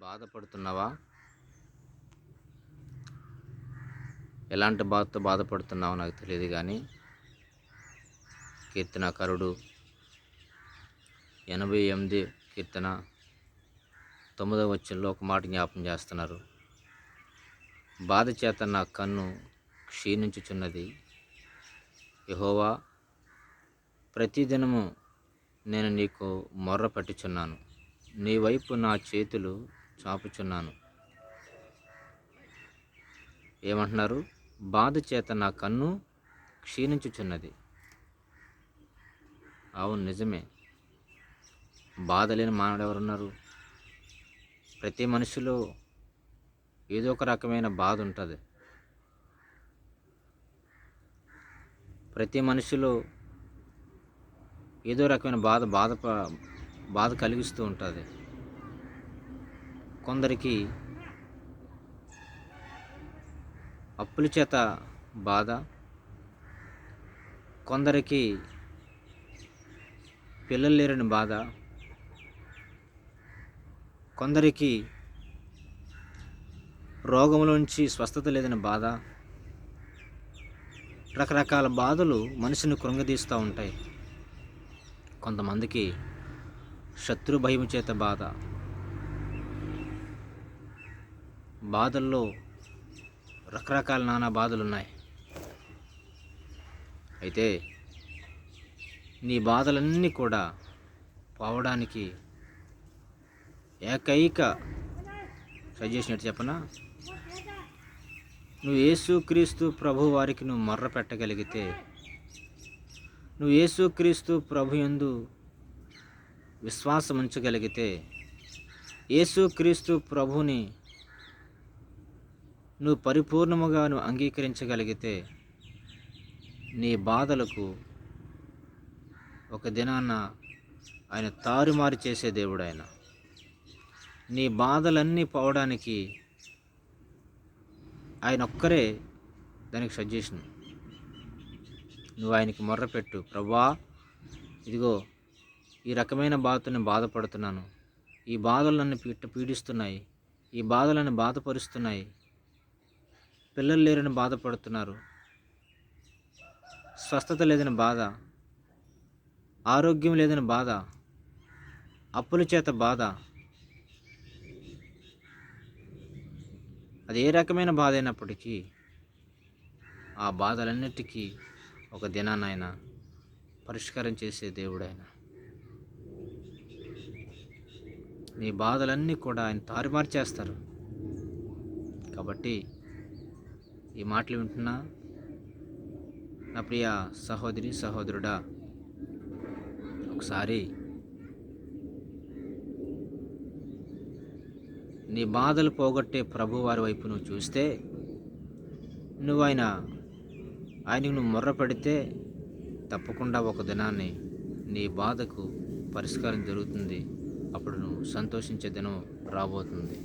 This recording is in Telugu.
బాధపడుతున్నావా? ఎలాంటి బాధతో బాధపడుతున్నావో నాకు తెలియదు కానీ కీర్తనకారుడు ఎనభై ఎనిమిది కీర్తన తొమ్మిదవ వచ్చంలో ఒక మాట జ్ఞాపం చేస్తున్నారు. బాధ చేత నా కన్ను క్షీణించుచున్నది. యహోవా ప్రతిదినము నేను నీకు మొర్ర పట్టుచున్నాను. నీ వైపు నా చేతులు చాపుచున్నాను. ఏమంటున్నారు? బాధ చేత నా కన్ను క్షీణించుచున్నది. అవును నిజమే. బాధ లేని మానవుడు ఎవరున్నారు ప్రతి మనిషిలో ఏదో ఒక రకమైన బాధ ఉంటుంది ప్రతి మనిషిలో ఏదో రకమైన బాధ బాధ బాధ కలిగిస్తూ ఉంటుంది. కొందరికి అప్పుల చేత బాధ కొందరికి పిల్లలు లేరని బాధ కొందరికి రోగంలోంచి స్వస్థత లేదని బాధ రకరకాల బాధలు మనిషిని కృంగదీస్తూ ఉంటాయి. కొంతమందికి శత్రు భయం చేత బాధ బాధల్లో రకరకాల నానా బాధలు ఉన్నాయి అయితే నీ బాధలన్నీ కూడా పోవడానికి ఏకైక సజెషన్ ఏంటి చెప్పనా? నువ్వు యేసుక్రీస్తు ప్రభు వారికి నువ్వు మర్ర పెట్టగలిగితే నువ్వు యేసుక్రీస్తు ప్రభు యందు విశ్వాసం ఉంచగలిగితే యేసుక్రీస్తు ప్రభుని నువ్వు పరిపూర్ణముగా నువ్వు అంగీకరించగలిగితే నీ బాధలకు ఒక దినాన ఆయన తారుమారు చేసే దేవుడు ఆయన నీ బాధలన్నీ పోవడానికి ఆయన ఒక్కరే దానికి సజెషన్ నువ్వు ఆయనకి మొర్రపెట్టు ప్రభా ఇదిగో ఈ రకమైన బాధతో నేను బాధపడుతున్నాను. ఈ బాధలు నన్ను పీట పీడిస్తున్నాయి. ఈ బాధలను బాధపరుస్తున్నాయి. పిల్లలు లేరని బాధపడుతున్నారు. స్వస్థత లేదని బాధ. ఆరోగ్యం లేదని బాధ. అప్పుల చేత బాధ. అది ఏ రకమైన బాధ అయినప్పటికీ ఆ బాధలన్నిటికీ ఒక దినాన్న పరిష్కారం చేసే దేవుడైన. నీ బాధలన్నీ కూడా ఆయన తారుమారు చేస్తారు. కాబట్టి ఈ మాటలు వింటున్నా? నా ప్రియ సహోదరి సహోదరుడా ఒకసారి నీ బాధలు పోగొట్టే ప్రభువారి వైపు నువ్వు చూస్తే నువ్వు ఆయన ఆయనకు నువ్వు మొర్ర పెడితే తప్పకుండా ఒక దినాన్ని నీ బాధకు పరిష్కారం జరుగుతుంది. అప్పుడు నువ్వు సంతోషించే దినం రాబోతుంది.